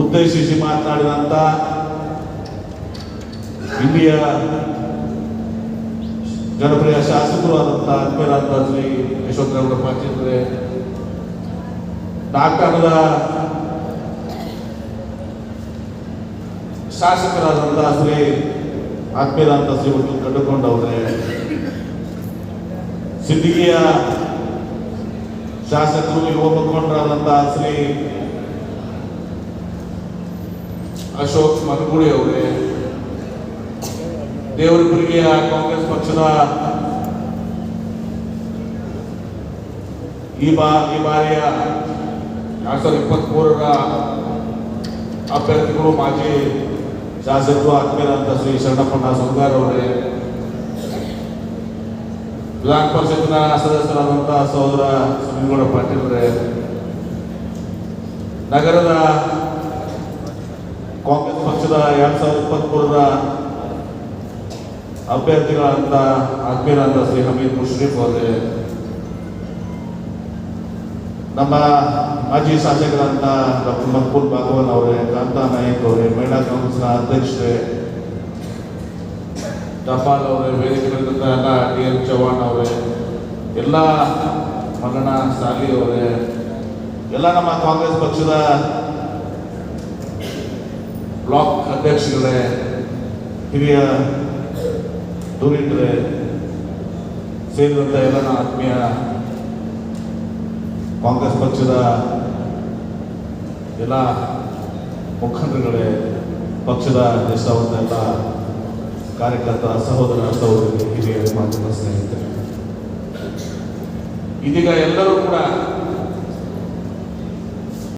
ಉದ್ದೇಶಿಸಿ ಮಾತನಾಡಿದಂಥ ಇಲ್ಲಿಯ ಜನಪ್ರಿಯ ಶಾಸಕರು ಆದಂಥ ಆತ್ಮೀಯರಾದ ಶ್ರೀ ಯಶವಂತರವರ ಪಾಚಿದ್ರೆ ನಾಟಕದ ಶಾಸಕರಾದಂಥ ಶ್ರೀ ಆತ್ಮೀಯರಾದಂಥ ಶ್ರೀ ಒಟ್ಟು ಕಂಡುಕೊಂಡವ್ರೆ ಸಿದ್ದಿಗೆಯ ಶಾಸಕರು ಯುವ ಶ್ರೀ ಅಶೋಕ್ ಮನಗುಳಿ ಅವರೇ. ದೇವರಪುರಿಗೆಯ ಕಾಂಗ್ರೆಸ್ ಪಕ್ಷದ ಈ ಬಾ, ಈ ಬಾರಿಯ ಎರಡ್ ಸಾವಿರದ ಇಪ್ಪತ್ತ್ಮೂರರ ಅಭ್ಯರ್ಥಿಗಳು ಮಾಜಿ ಶಾಸಕರು ಆತ್ಮೀಯರಾದ ಶ್ರೀ ಶರಣಪ್ಪಣ್ಣ ಸುಂಗಾರ್ ಅವರೇ. ವಿಧಾನ ಪರಿಷತ್ನ ಸದಸ್ಯರಾದಂತಹ ಸಹೋದರ ಸುನಿಲ್ಗೌಡ ಪಾಟೀಲ್ ಅವರೇ. ನಗರದ ಕಾಂಗ್ರೆಸ್ ಪಕ್ಷದ ಎರಡ್ ಸಾವಿರದ ಇಪ್ಪತ್ಮೂರರ ಅಭ್ಯರ್ಥಿಗಳಂತ ಆತ್ಮೀಯರಾದ ಶ್ರೀ ಹಮೀದ್ ಮುಷ್ರೀಫ್ ಅವರೇ, ನಮ್ಮ ಮಾಜಿ ಶಾಸಕರಂತ ಡಾಕ್ಟರ್ ಮಕ್ಬೂಲ್ ಭಾಗವನ್ ಅವರೇ, ಕಾಂತಾ ನಾಯಕ್ ಅವರೇ ಮಹಿಳಾ ಕಾಂಗ್ರೆಸ್ನ ಅಧ್ಯಕ್ಷರೇ ಟಪಾಲ್ ಅವರೇ ವೇದಿಕೆಗಳಿಂದ ಎಲ್ಲ ಡಿ ಎಲ್ ಚೌಹಾಣ್ ಅವರೇ, ಎಲ್ಲ ಮಲ್ಲಣ್ಣ ಸಾಲಿ ಅವರೇ, ಎಲ್ಲ ನಮ್ಮ ಕಾಂಗ್ರೆಸ್ ಪಕ್ಷದ ಬ್ಲಾಕ್ ಅಧ್ಯಕ್ಷಗಳೇ ಹಿರಿಯ ಧುರೀಣರೇ ಸೇರಿದಂಥ ಎಲ್ಲ ಆತ್ಮೀಯ ಕಾಂಗ್ರೆಸ್ ಪಕ್ಷದ ಎಲ್ಲ ಮುಖಂಡರುಗಳೇ, ಪಕ್ಷದ ದೇಶವಂತ ಎಲ್ಲ ಕಾರ್ಯಕರ್ತ ಸಹೋದರ ಸಹೋದರಿ ಹಿರಿಯ ಮಾಧ್ಯಮ ಸ್ನೇಹಿತರೆ, ಇದೀಗ ಎಲ್ಲರೂ ಕೂಡ